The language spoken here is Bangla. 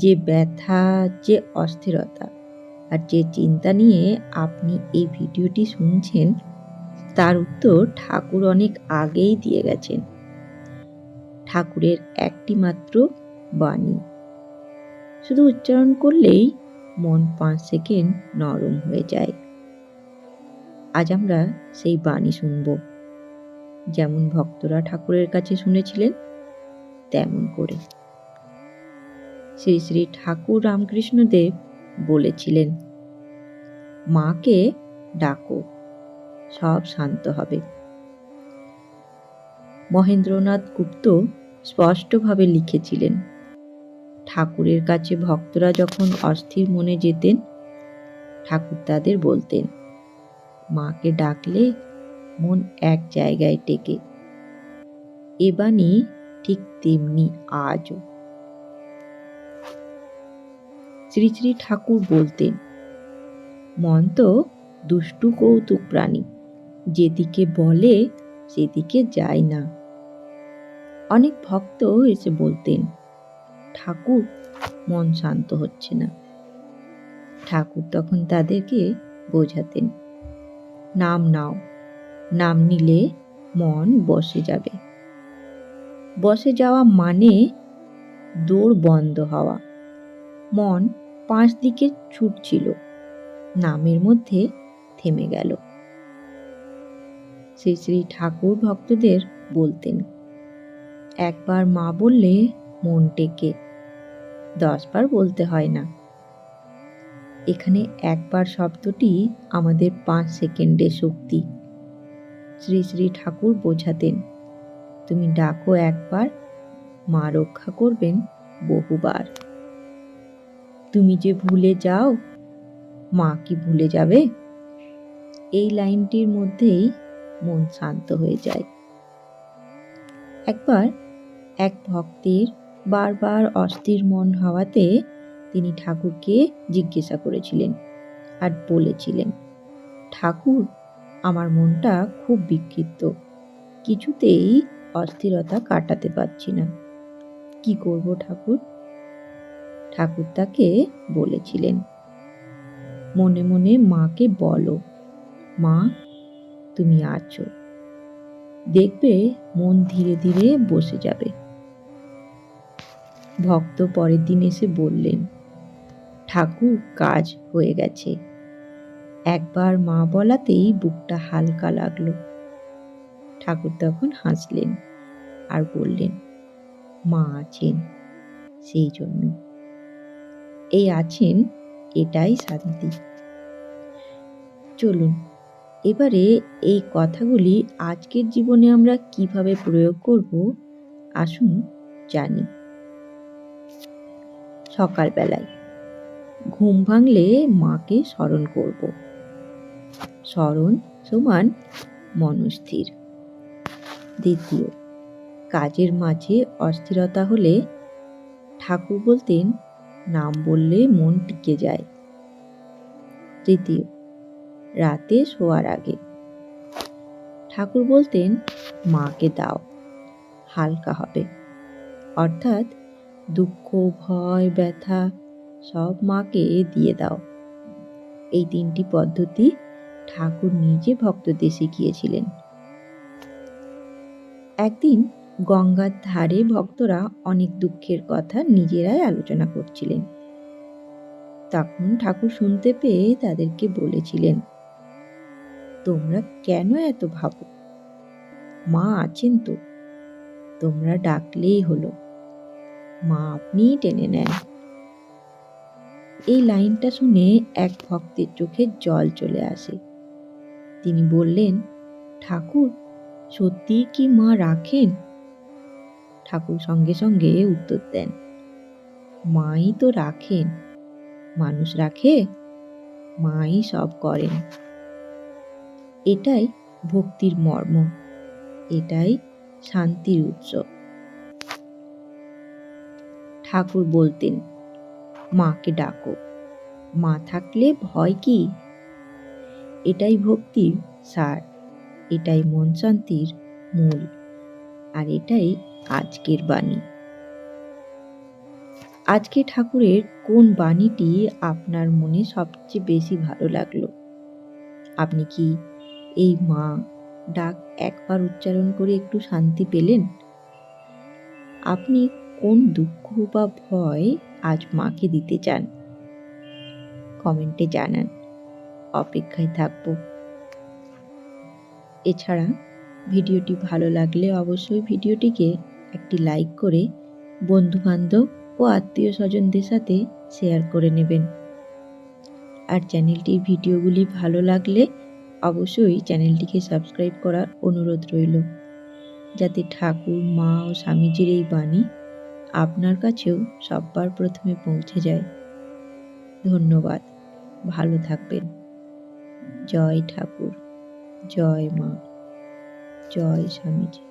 যে ব্যথা, যে অস্থিরতা আর যে চিন্তা নিয়ে আপনি এই ভিডিওটি শুনছেন, তার উত্তর ঠাকুর অনেক আগেই দিয়ে গেছেন। ঠাকুরের একটি মাত্র বাণী। শুধু উচ্চারণ করলেই মন পাঁচ সেকেন্ড নরম হয়ে যায়। আজ আমরা সেই বাণী শুনব। যেমন ভক্তরা ঠাকুরের কাছে শুনেছিলেন, তেমন করে। শ্রী শ্রী ঠাকুর রামকৃষ্ণদেব বলেছিলেন, মাকে ডাকো, সব শান্ত হবে। মহেন্দ্রনাথ গুপ্ত স্পষ্টভাবে লিখেছিলেন, ঠাকুরের কাছে ভক্তরা যখন অস্থির মনে যেতেন, ঠাকুর তাদের বলতেন, মাকে ডাকলে মন এক জায়গায় টেকে। এ বাণী ঠিক তেমনি আজও। শ্রী শ্রী ঠাকুর বলতেন, মন তো দুষ্টু কৌতুক প্রাণী, যেদিকে বলে সেদিকে যায় না। অনেক ভক্ত এসে বলতেন, ঠাকুর, মন শান্ত হচ্ছে না। ঠাকুর তখন তাদেরকে বোঝাতেন, নাম নাও, নাম নিলে মন বসে যাবে। বসে যাওয়া মানে দৌড় বন্ধ হওয়া, মন পাঁচ দিকে ছুটছিল নামের মধ্যে থেমে গেল। শ্রী শ্রী ঠাকুর ভক্তদের বলতেন, একবার মা বললে মন টেকে, দশবার বলতে হয় না। এখানে একবার শব্দটি আমাদের পাঁচ সেকেন্ডের শক্তি। শ্রী শ্রী ঠাকুর বোঝাতেন, তুমি ডাকো একবার, মা রক্ষা করবেন বহুবার। তুমি যে ভুলে যাও, মা কি ভুলে যাবে? এই লাইনটির মধ্যেই মন শান্ত হয়ে যায়। একবার এক ভক্তের বারবার অস্থির মন হওয়াতে তিনি ঠাকুরকে জিজ্ঞাসা করেছিলেন আর বলেছিলেন, ঠাকুর, আমার মনটা খুব বিক্ষিপ্ত কিছুতেই অস্থিরতা কাটাতে পারছি না। কি করব ঠাকুর? ঠাকুর তাকে বলেছিলেন। মনে মনে মাকে বলো, মা, তুমি আছো। দেখবে মন ধীরে ধীরে বসে যাবে। ভক্ত পরের দিন এসে বললেন, ঠাকুর, কাজ হয়ে গেছে। একবার মা বলাতেই বুকটা হালকা লাগল। ঠাকুর তখন হাসলেন আর বললেন, মা আছেন, সেই জন্য। এই আছেন, এটাই শান্তি চলুন, এবারে এই কথাগুলি আজকের জীবনে আমরা কীভাবে প্রয়োগ করব, আসুন জানি। সকালবেলায় ঘুম ভাঙলে মাকে স্মরণ করব। স্মরণ সমান মনস্থির। দ্বিতীয়, কাজের মাঝে অস্থিরতা হলে ঠাকুর বলতেন নাম বললে মন টিকে যায়। তৃতীয়, রাতে শোয়ার আগে। ঠাকুর বলতেন, মাকে দাও, হালকা হবে। অর্থাৎ, দুঃখ, ভয়, ব্যথা সব মাকে দিয়ে দাও। এই তিনটি পদ্ধতি ঠাকুর নিজে ভক্তদের শিখিয়েছিলেন। একদিন গঙ্গার ধারে ভক্তরা অনেক দুঃখের কথা নিজেরাই আলোচনা করছিলেন। তখন ঠাকুর শুনতে পেয়ে তাদেরকে বলেছিলেন, তোমরা কেন এত ভাবো? মা আছেন তো। তোমরা ডাকলেই হলো। মা আপনিই টেনে নেন। এই লাইনটা শুনে এক ভক্তের চোখে জল চলে আসে। তিনি বললেন, ঠাকুর সত্যি কি মা রাখেন? ঠাকুর সঙ্গে সঙ্গে উত্তর দেন, মাই তো রাখেন। মানুষ রাখে? মাই সব করেন। এটাই ভক্তির মর্ম, এটাই শান্তির উৎস। ঠাকুর বলতেন, মাকে ডাকো, মা থাকলে ভয় কি? এটাই ভক্তির সার, এটাই মন শান্তির মূল, আর এটাই আজকের বাণী। আজকে ঠাকুরের কোন বাণীটি আপনার মনে সবচেয়ে বেশি ভালো লাগল? আপনি কি এই মা ডাক একবার উচ্চারণ করে একটু শান্তি পেলেন? আপনি কোন দুঃখ বা ভয় আজ মাকে দিতে চান? কমেন্টে জানান। অপেক্ষায় থাকব। এছাড়া ভিডিওটি ভালো লাগলে অবশ্যই ভিডিওটিকে একটি লাইক করে বন্ধুবান্ধব ও আত্মীয় স্বজনদের সাথে শেয়ার করে নেবেন। আর চ্যানেলটির ভিডিওগুলি ভালো লাগলে অবশ্যই চ্যানেলটিকে সাবস্ক্রাইব করার অনুরোধ রইল। যাতে ঠাকুর, মা ও স্বামীজির এই বাণী আপনার কাছেও সব্বার প্রথমে পৌঁছে যায়। ধন্যবাদ। ভালো থাকবেন। জয় ঠাকুর। জয় মা। জয় স্বামীজি।